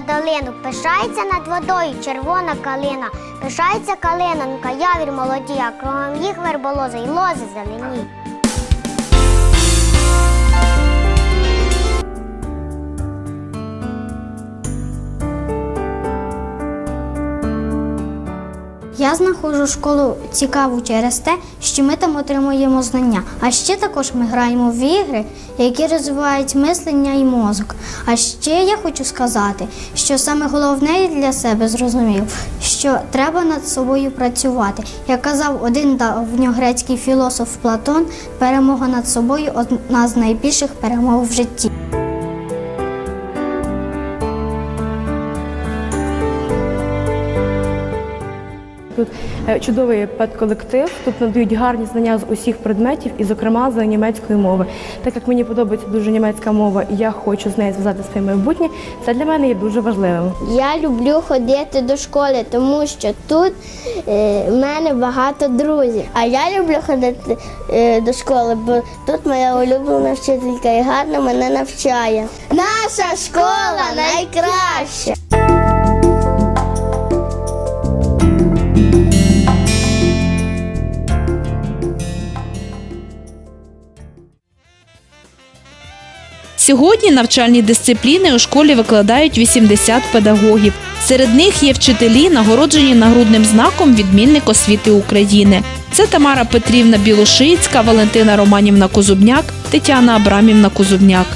долину, пишається над водою червона калина, пишається калинонька, явір молоді, а кругом їх верболози й лози зелені. Я знаходжу школу цікаву через те, що ми там отримуємо знання. А ще також ми граємо в ігри, які розвивають мислення і мозок. А ще я хочу сказати, що саме головне для себе зрозумів, що треба над собою працювати. Як казав один давньогрецький філософ Платон, перемога над собою одна з найбільших перемог в житті. Тут е, чудовий педколектив, тут надають гарні знання з усіх предметів, і, зокрема, з німецької мови. Так як мені подобається дуже німецька мова, і я хочу з нею зв'язати своє майбутнє, це для мене є дуже важливим. Я люблю ходити до школи, тому що тут е, в мене багато друзів. А я люблю ходити е, до школи, бо тут моя улюблена вчителька і гарно мене навчає. Наша школа найкраща. Сьогодні навчальні дисципліни у школі викладають 80 педагогів. Серед них є вчителі, нагороджені нагрудним знаком відмінник освіти України. Це Тамара Петрівна Білошицька, Валентина Романівна Козубняк, Тетяна Абрамівна Козубняк.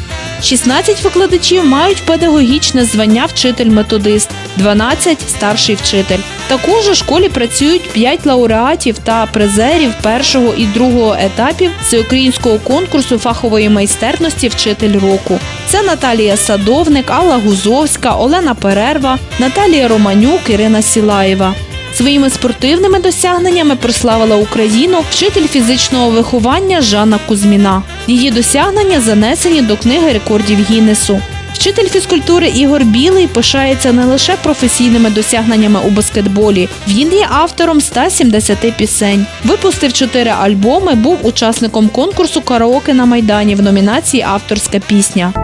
16 викладачів мають педагогічне звання вчитель-методист, 12 – старший вчитель. Також у школі працюють 5 лауреатів та призерів першого і другого етапів всеукраїнського конкурсу фахової майстерності Вчитель року. Це Наталія Садовник, Алла Гузовська, Олена Перерва, Наталія Романюк, Ірина Сілаєва. Своїми спортивними досягненнями прославила Україну вчитель фізичного виховання Жанна Кузьміна. Її досягнення занесені до книги рекордів Гіннесу. Вчитель фізкультури Ігор Білий пишається не лише професійними досягненнями у баскетболі. Він є автором 170 пісень. Випустив чотири альбоми, був учасником конкурсу караоке на майдані в номінації Авторська пісня.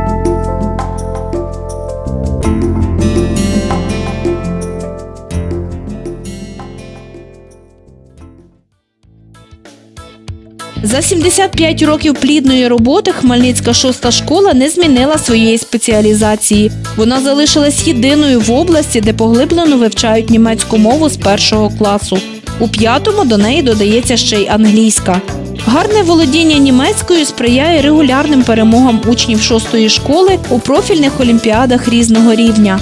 За 75 років плідної роботи Хмельницька шоста школа не змінила своєї спеціалізації. Вона залишилась єдиною в області, де поглиблено вивчають німецьку мову з першого класу. У п'ятому до неї додається ще й англійська. Гарне володіння німецькою сприяє регулярним перемогам учнів шостої школи у профільних олімпіадах різного рівня.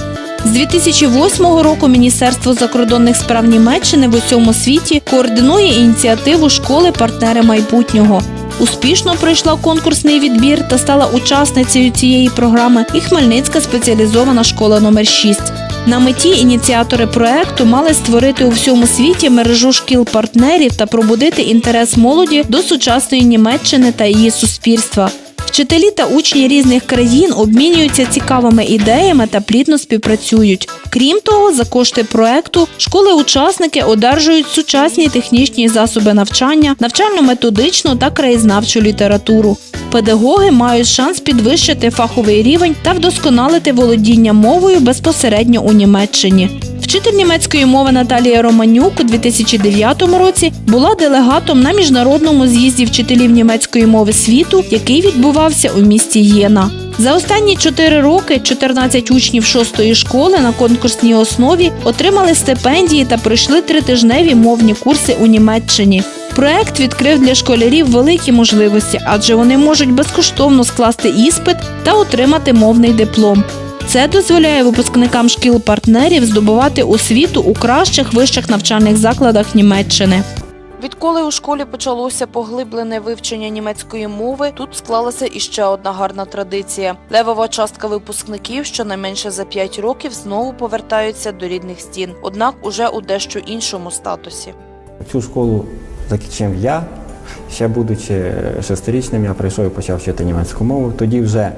З 2008 року Міністерство закордонних справ Німеччини в усьому світі координує ініціативу школи партнери майбутнього. Успішно пройшла конкурсний відбір та стала учасницею цієї програми і Хмельницька спеціалізована школа номер 6 На меті ініціатори проекту мали створити у всьому світі мережу шкіл-партнерів та пробудити інтерес молоді до сучасної Німеччини та її суспільства. Вчителі та учні різних країн обмінюються цікавими ідеями та плідно співпрацюють. Крім того, за кошти проекту школи-учасники одержують сучасні технічні засоби навчання, навчально-методичну та краєзнавчу літературу. Педагоги мають шанс підвищити фаховий рівень та вдосконалити володіння мовою безпосередньо у Німеччині. Вчитель німецької мови Наталія Романюк у 2009 році була делегатом на міжнародному з'їзді вчителів німецької мови світу, який відбувався у місті Єна. За останні чотири роки 14 учнів шостої школи на конкурсній основі отримали стипендії та пройшли тритижневі мовні курси у Німеччині. Проект відкрив для школярів великі можливості, адже вони можуть безкоштовно скласти іспит та отримати мовний диплом. Це дозволяє випускникам шкіл-партнерів здобувати освіту у кращих вищих навчальних закладах Німеччини. Відколи у школі почалося поглиблене вивчення німецької мови, тут склалася іще одна гарна традиція. Левова частка випускників щонайменше за 5 років знову повертаються до рідних стін, однак уже у дещо іншому статусі. Цю школу закінчив я. Ще будучи шестирічним, я прийшов і почав вчити німецьку мову. Тоді вже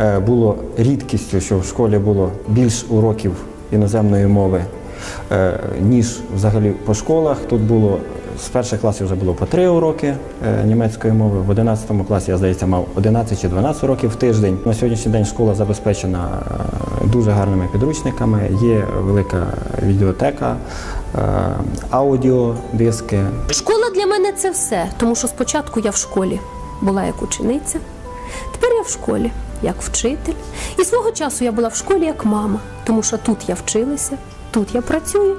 е, було рідкістю, що в школі було більш уроків іноземної мови, е, ніж взагалі по школах. Тут було з перших класів вже було по три уроки е, німецької мови. В 11 класі я здається мав 11 чи 12 уроків в тиждень. На сьогоднішній день школа забезпечена е, дуже гарними підручниками. Є велика відеотека, е, аудіодиски. Школа для мене це все, тому що спочатку я в школі була як учениця, тепер я в школі як вчитель. І свого часу я була в школі як мама, тому що тут я вчилася, тут я працюю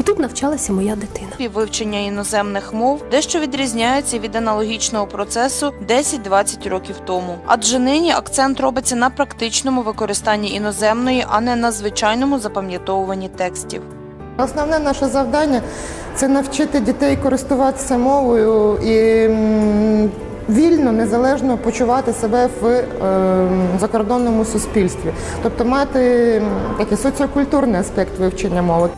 і тут навчалася моя дитина. І вивчення іноземних мов дещо відрізняється від аналогічного процесу 10-20 років тому. Адже нині акцент робиться на практичному використанні іноземної, а не на звичайному запам'ятовуванні текстів. Основне наше завдання це навчити дітей користуватися мовою і вільно, незалежно почувати себе в е, закордонному суспільстві, тобто мати такий соціокультурний аспект вивчення мови.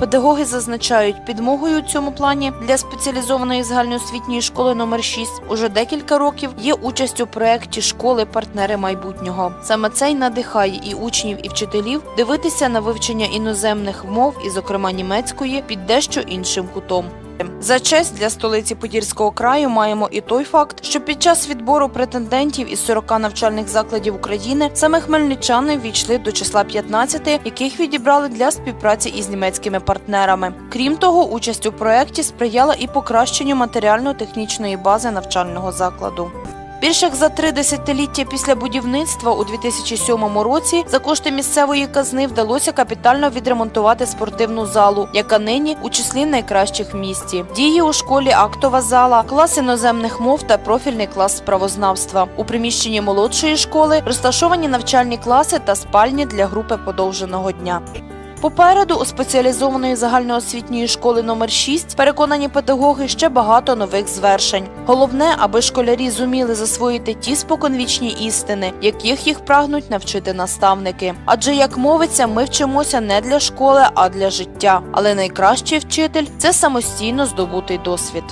Педагоги зазначають, підмогою у цьому плані для спеціалізованої загальноосвітньої школи номер 6 уже декілька років є участь у проєкті школи партнери майбутнього. Саме це й надихає і учнів, і вчителів дивитися на вивчення іноземних мов, і, зокрема німецької, під дещо іншим кутом. За честь для столиці Подільського краю маємо і той факт, що під час відбору претендентів із 40 навчальних закладів України саме хмельничани війшли до числа 15, яких відібрали для співпраці із німецькими партнерами. Крім того, участь у проєкті сприяла і покращенню матеріально-технічної бази навчального закладу. Більш як за три десятиліття після будівництва у 2007 році за кошти місцевої казни вдалося капітально відремонтувати спортивну залу, яка нині у числі найкращих в місті. Діє у школі актова зала, клас іноземних мов та профільний клас справознавства. У приміщенні молодшої школи розташовані навчальні класи та спальні для групи подовженого дня. Попереду у спеціалізованої загальноосвітньої школи номер 6 переконані педагоги ще багато нових звершень. Головне, аби школярі зуміли засвоїти ті споконвічні істини, яких їх прагнуть навчити наставники. Адже як мовиться, ми вчимося не для школи, а для життя. Але найкращий вчитель це самостійно здобутий досвід.